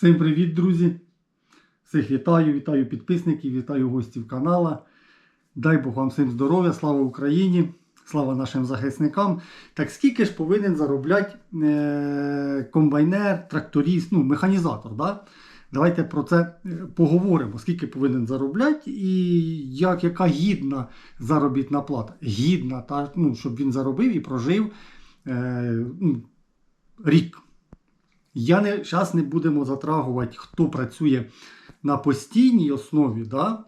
Всім привіт, друзі! Всіх вітаю, вітаю підписників, вітаю гостів канала. Дай Бог вам всім здоров'я, слава Україні, слава нашим захисникам. Так скільки ж повинен заробляти е- комбайнер, тракторист, ну, механізатор? Да? Давайте про це е, поговоримо. Скільки повинен заробляти і як, яка гідна заробітна плата. Гідна, та, ну, щоб він заробив і прожив е- ну, рік. Я не зараз не будемо затрагувати, хто працює на постійній основі. Да?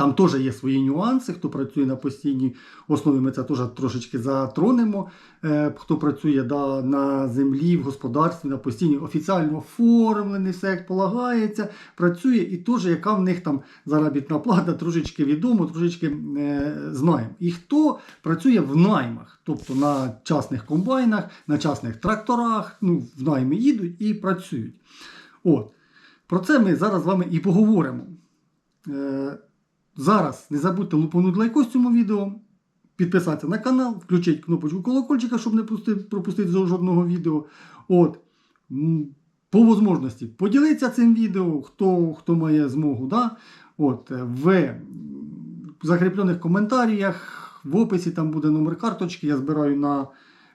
Там теж є свої нюанси, хто працює на постійній основі, ми це теж трошечки затронемо. Е, хто працює да, на землі, в господарстві, на постійній, офіціально оформлений, все як полагається, працює і теж, яка в них там заробітна плата, трошечки відомо, трошечки е, знаємо. І хто працює в наймах, тобто на частних комбайнах, на частних тракторах, ну, в найми їдуть і працюють. От. Про це ми зараз з вами і поговоримо. Е, Зараз не забудьте лупанути лайкос цьому відео, підписатися на канал, включити кнопочку колокольчика, щоб не пропустити жодного відео. От. По можливості поділитися цим відео, хто, хто має змогу. Да? От, е, в закріплених коментарях, в описі там буде номер карточки. Я збираю на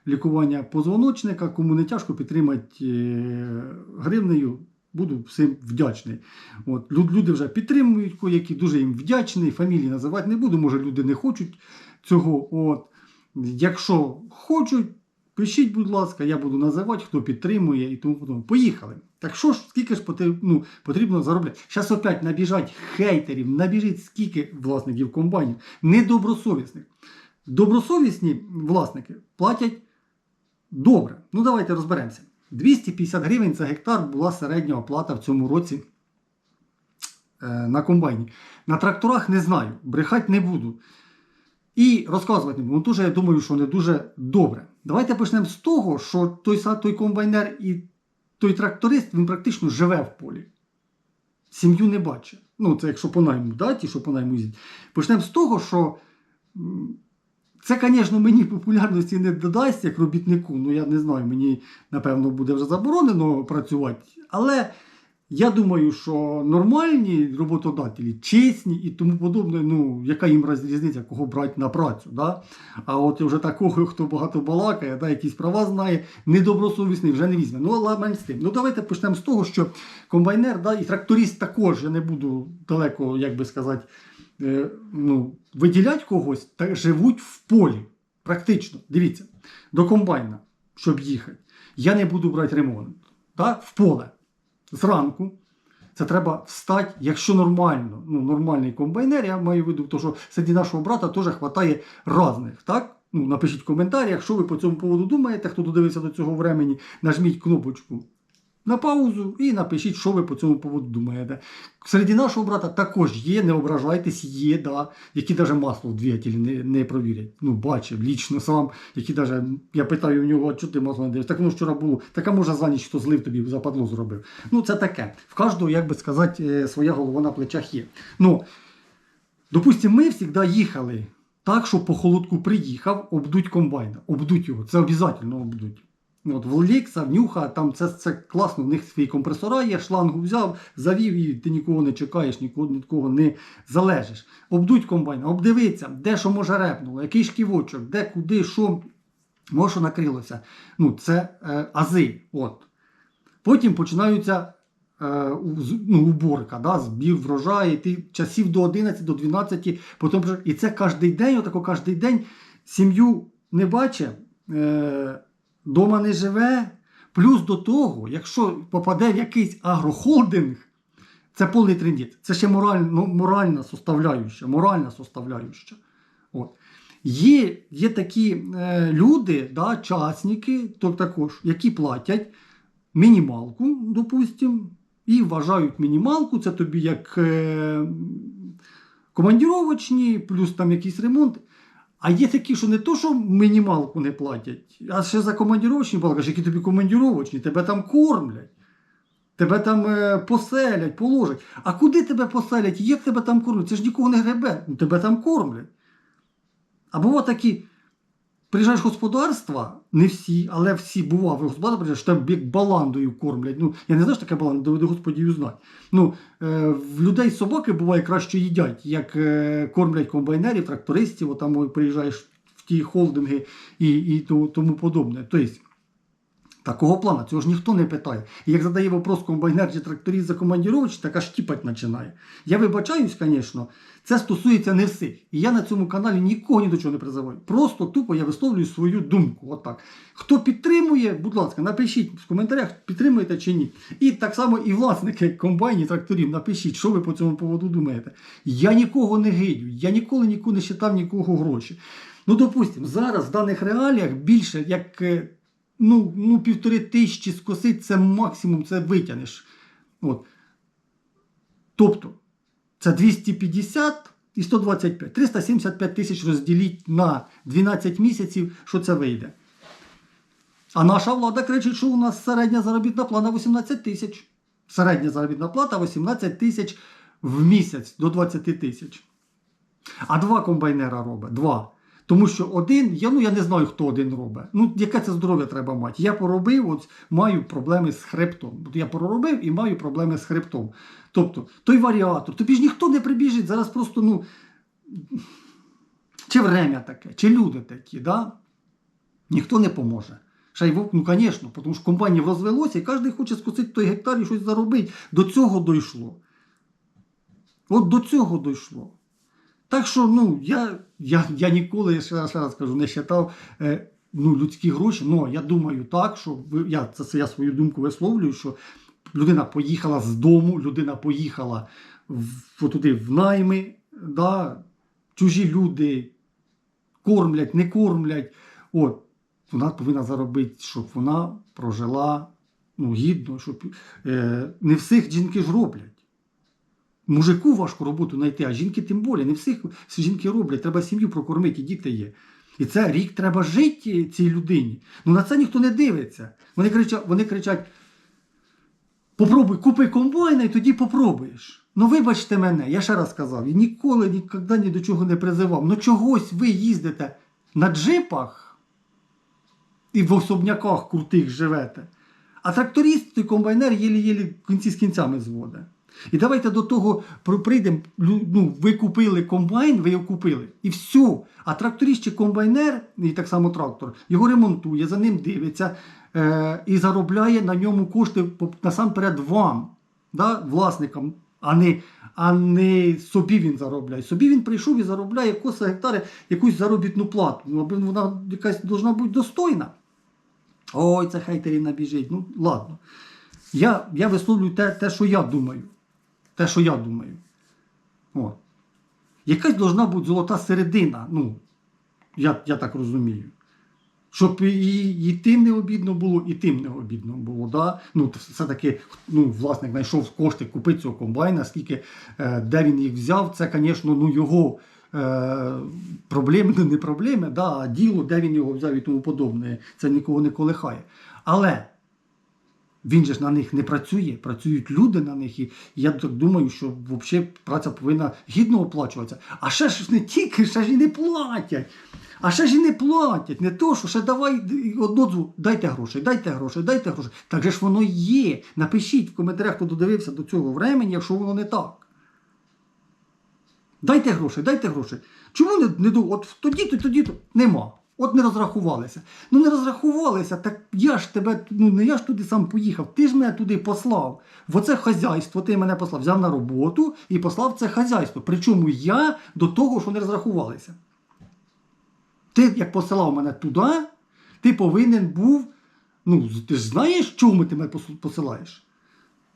лікування позвоночника. Кому не тяжко підтримати е, гривнею, буду всім вдячний. От, люди вже підтримують, які дуже їм вдячний. Фамілії називати не буду, може люди не хочуть цього. От. Якщо хочуть, пишіть, будь ласка, я буду називати, хто підтримує і тому подобне. Поїхали. Так що ж, скільки ж ну, потрібно заробляти? Зараз опять набіжать хейтерів, набіжить скільки власників комбайнів, недобросовісних. Добросовісні власники платять добре. Ну давайте розберемося. 250 гривень за гектар була середня оплата в цьому році е, на комбайні. На тракторах не знаю, брехати не буду. І розказувати не буду. Ну, дуже, я думаю, що не дуже добре. Давайте почнемо з того, що той, той комбайнер і той тракторист він практично живе в полі. Сім'ю не бачить. Ну, це якщо по найму, да, що по найму їздять. Почнемо з того, що це, звісно, мені популярності не додасть як робітнику. Ну, я не знаю, мені, напевно, буде вже заборонено працювати. Але я думаю, що нормальні роботодателі, чесні і тому подобне, ну, яка їм різниця, кого брати на працю. Да? А от вже такого, хто багато балакає, да, якісь права знає, недобросовісний вже не візьме. Ну, але з тим. Ну, давайте почнемо з того, що комбайнер да, і тракторист також, я не буду далеко, як би сказати, ну, виділять когось, та живуть в полі. Практично. Дивіться, до комбайна, щоб їхати, я не буду брати ремонт. Так? В поле. Зранку. Це треба встати, якщо нормально, ну, нормальний комбайнер, я маю в виду, то, що серед нашого брата теж вистачає різних. Так? Ну, напишіть в коментарях, що ви по цьому поводу думаєте, хто додивився до цього времени, нажміть кнопочку на паузу і напишіть, що ви по цьому поводу думаєте. Серед нашого брата також є, не ображайтесь, є, да, які навіть масло в двигателі не, не провірять. Ну, бачив, лічно сам, які навіть, я питаю у нього, а чого ти масло не даєш? Так воно вчора було, така може за ніч хто злив тобі западло зробив. Ну, це таке. В кожного, як би сказати, е, своя голова на плечах є. Ну, допустимо, ми завжди їхали так, що по холодку приїхав, обдуть комбайна. Обдуть його, це обов'язково обдуть. От, в Нюха, там це, це класно, в них свої компресора є, шлангу взяв, завів і ти нікого не чекаєш, нікого, нікого не залежиш. Обдуть комбайна, обдивиться, де що може репнуло, який шківочок, де, куди, що, може, що накрилося. Ну, це е, ази. От. Потім починаються е, ну, уборка, да, збір врожаю, ти часів до 11, до 12, потім, і це кожен день, отако кожен день сім'ю не бачить, е, дома не живе. Плюс до того, якщо попаде в якийсь агрохолдинг, це повний трендіт. Це ще мораль, ну, моральна составляюча. Моральна составляюча. От. Є, є такі е, люди, да, частники, то також, які платять мінімалку, допустимо, і вважають мінімалку, це тобі як е, командіровочні, плюс там якийсь ремонт. А є такі, що не то, що мінімалку не платять, а ще за командіровочні балакаєш, які тобі командіровочні, тебе там кормлять. Тебе там е, поселять, положать. А куди тебе поселять? Як тебе там кормлять? Це ж нікого не гребе. Ну, тебе там кормлять. А бува такі, приїжджаєш в господарства, не всі, але всі бували в господарства, приїжджаєш, там як баландою кормлять. Ну, я не знаю, що таке баланда, доведи господію знати. Ну, е, в людей собаки буває краще їдять, як е, кормлять комбайнерів, трактористів, ой, приїжджаєш в ті холдинги і, і тому подобне. Тобто, Такого плану, цього ж ніхто не питає. І як задає вопрос комбайнер чи тракторист за командірович, так аж тіпать починає. Я вибачаюсь, звісно, це стосується не всіх. І я на цьому каналі нікого ні до чого не призиваю. Просто тупо я висловлюю свою думку. Отак. Хто підтримує, будь ласка, напишіть в коментарях, підтримуєте чи ні. І так само і власники комбайнів, тракторів, напишіть, що ви по цьому поводу думаєте. Я нікого не гидю, я ніколи нікого не считав нікого гроші. Ну, допустимо, зараз в даних реаліях більше як е, ну, ну, півтори тисячі скосить, це максимум, це витягнеш. От. Тобто, це 250 і 125. 375 тисяч розділіть на 12 місяців, що це вийде. А наша влада кричить, що у нас середня заробітна плата 18 тисяч. Середня заробітна плата 18 тисяч в місяць до 20 тисяч. А два комбайнера робить. Два. Тому що один, я, ну я не знаю, хто один робить. Ну, яке це здоров'я треба мати. Я поробив, от маю проблеми з хребтом. Я проробив і маю проблеми з хребтом. Тобто, той варіатор, тобі ж ніхто не прибіжить, зараз просто, ну. Чи время таке, чи люди такі, да? ніхто не поможе. Вовк, ну, звісно, тому що компанія розвелося, і кожен хоче скосити той гектар і щось заробити. До цього дійшло. От до цього дійшло. Так що, ну, я, я, я ніколи, я ще раз, кажу, не вважав е, ну, людські гроші. Ну, я думаю так, що я, це, це я свою думку висловлюю, що людина поїхала з дому, людина поїхала в, туди в найми, да, чужі люди кормлять, не кормлять. От, вона повинна заробити, щоб вона прожила ну, гідно, щоб е, не всіх жінки ж роблять. Мужику важко роботу знайти, а жінки тим більше. Не всіх жінки роблять, треба сім'ю прокормити, і діти є. І це рік треба жити цій людині. Ну на це ніхто не дивиться. Вони кричать, вони кричать: попробуй, купи комбайна і тоді попробуєш. Ну вибачте мене, я ще раз сказав, я ніколи ніколи ні до чого не призивав. Ну чогось ви їздите на джипах і в особняках крутих живете. А тракторист і комбайнер єлі-єлі кінці з кінцями зводить. І давайте до того прийдемо. Ну, ви купили комбайн, ви його купили. І все. А тракторист чи комбайнер, і так само трактор, його ремонтує, за ним дивиться е, і заробляє на ньому кошти насамперед вам, да, власникам, а не, а не собі він заробляє. Собі він прийшов і заробляє коса гектари якусь заробітну плату. Ну, вона якась должна бути достойна. Ой, це хейтерів набіжить. Ну, ладно. Я, я висловлюю те, те, що я думаю. Те, що я думаю. О. Якась должна бути золота середина. Ну, я, я так розумію. Щоб і, і тим не обідно було, і тим не обідно було. Да? Ну, все-таки ну, власник знайшов кошти купити цього комбайна, скільки, е, де він їх взяв, це, звісно, ну, його е, проблеми, не проблеми, да, а діло, де він його взяв і тому подобне. Це нікого не колихає. Але він же ж на них не працює, працюють люди на них. І я так думаю, що взагалі праця повинна гідно оплачуватися. А ще ж не тільки, ще ж і не платять. А ще ж і не платять. Не то, що ще давай одну дайте грошей, дайте грошей, дайте грошей. Так же ж воно є. Напишіть в коментарях, хто додивився до цього времени, якщо воно не так. Дайте грошей, дайте грошей. Чому не, не От тоді-то, тоді-то нема. От не розрахувалися. Ну не розрахувалися, так я ж тебе, ну не я ж туди сам поїхав, ти ж мене туди послав. В оце хазяйство ти мене послав, взяв на роботу і послав це хазяйство. Причому я до того, що не розрахувалися. Ти як посилав мене туди, ти повинен був. Ну, ти ж знаєш, чому ти мене посилаєш?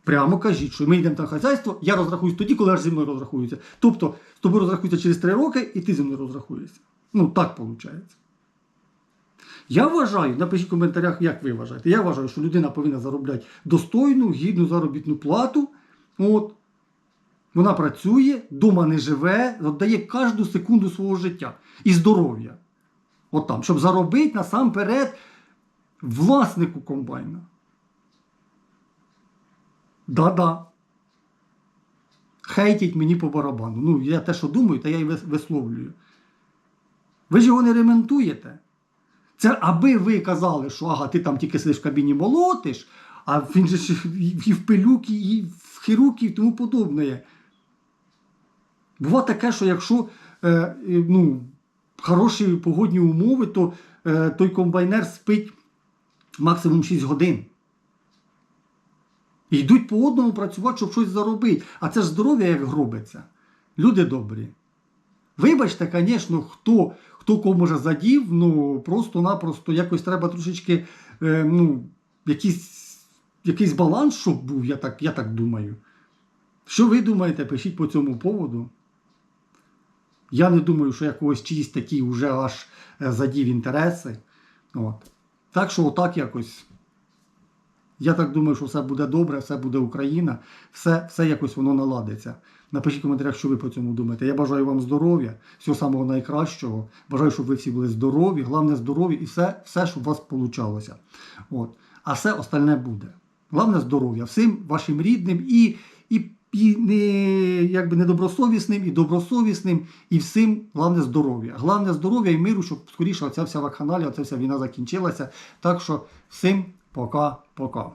Прямо кажіть, що ми йдемо на хазяйство, я розрахуюсь тоді, коли аж зі мною розрахуються. Тобто, з тобою розрахуються через три роки, і ти зі мною розрахуєшся. Ну, так виходить. Я вважаю, напишіть в коментарях, як ви вважаєте. Я вважаю, що людина повинна заробляти достойну, гідну заробітну плату. От. Вона працює, дома не живе, віддає кожну секунду свого життя і здоров'я. От там, щоб заробити насамперед власнику комбайна. Да-да. Хейтять мені по барабану. Ну, я те, що думаю, те я вис- висловлюю. Ви ж його не ремонтуєте. Це аби ви казали, що ага, ти там тільки сидиш в кабіні молотиш, а він же ж і в пилюки, і в хіруки, і тому подобне. Буває таке, що якщо е, ну, хороші погодні умови, то е, той комбайнер спить максимум 6 годин. І йдуть по одному працювати, щоб щось заробити. А це ж здоров'я як гробиться. Люди добрі. Вибачте, звісно, хто, хто кого може задів, ну просто-напросто якось треба трошечки, е, ну, якийсь, якийсь баланс, щоб був, я так, я так думаю. Що ви думаєте, пишіть по цьому поводу. Я не думаю, що я когось чиїсь такі вже аж е, задів інтереси. От. Так що отак якось. Я так думаю, що все буде добре, все буде Україна, все, все якось воно наладиться. Напишіть в коментарях, що ви по цьому думаєте. Я бажаю вам здоров'я, всього самого найкращого. Бажаю, щоб ви всі були здорові, головне здорові і все, все щоб у вас вийшло. От. А все остальне буде. Головне здоров'я всім вашим рідним і, і, і не, якби недобросовісним, і добросовісним, і всім головне здоров'я. Головне здоров'я і миру, щоб скоріше оця вся вакханалія, оця вся війна закінчилася. Так що всім пока-пока.